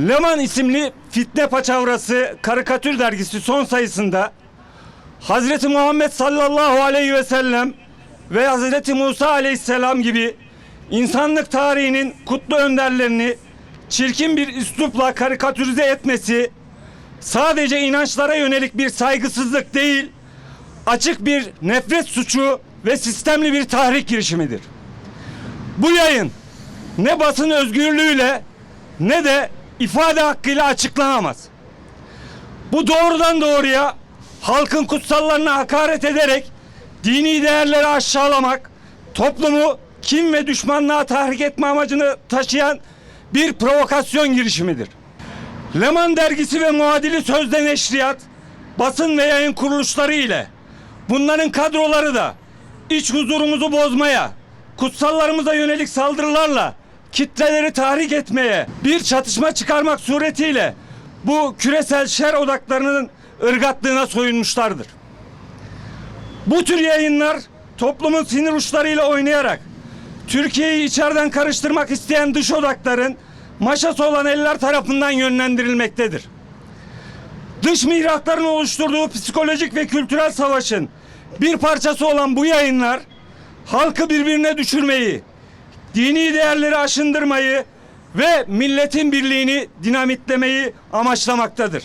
Leman isimli Fitne Paçavrası Karikatür Dergisi son sayısında Hazreti Muhammed sallallahu aleyhi ve sellem ve Hazreti Musa aleyhisselam gibi insanlık tarihinin kutlu önderlerini çirkin bir üslupla karikatürize etmesi sadece inançlara yönelik bir saygısızlık değil, açık bir nefret suçu ve sistemli bir tahrik girişimidir. Bu yayın ne basın özgürlüğüyle ne de ifade hakkıyla açıklanamaz. Bu doğrudan doğruya halkın kutsallarına hakaret ederek dini değerleri aşağılamak, toplumu kim ve düşmanlığa tahrik etme amacını taşıyan bir provokasyon girişimidir. Leman dergisi ve muadili sözde neşriyat, basın ve yayın kuruluşları ile bunların kadroları da iç huzurumuzu bozmaya, kutsallarımıza yönelik saldırılarla kitleleri tahrik etmeye, bir çatışma çıkarmak suretiyle bu küresel şer odaklarının ırgatlığına soyunmuşlardır. Bu tür yayınlar toplumun sinir uçlarıyla oynayarak Türkiye'yi içeriden karıştırmak isteyen dış odakların maşası olan eller tarafından yönlendirilmektedir. Dış mihrakların oluşturduğu psikolojik ve kültürel savaşın bir parçası olan bu yayınlar halkı birbirine düşürmeyi, dini değerleri aşındırmayı ve milletin birliğini dinamitlemeyi amaçlamaktadır.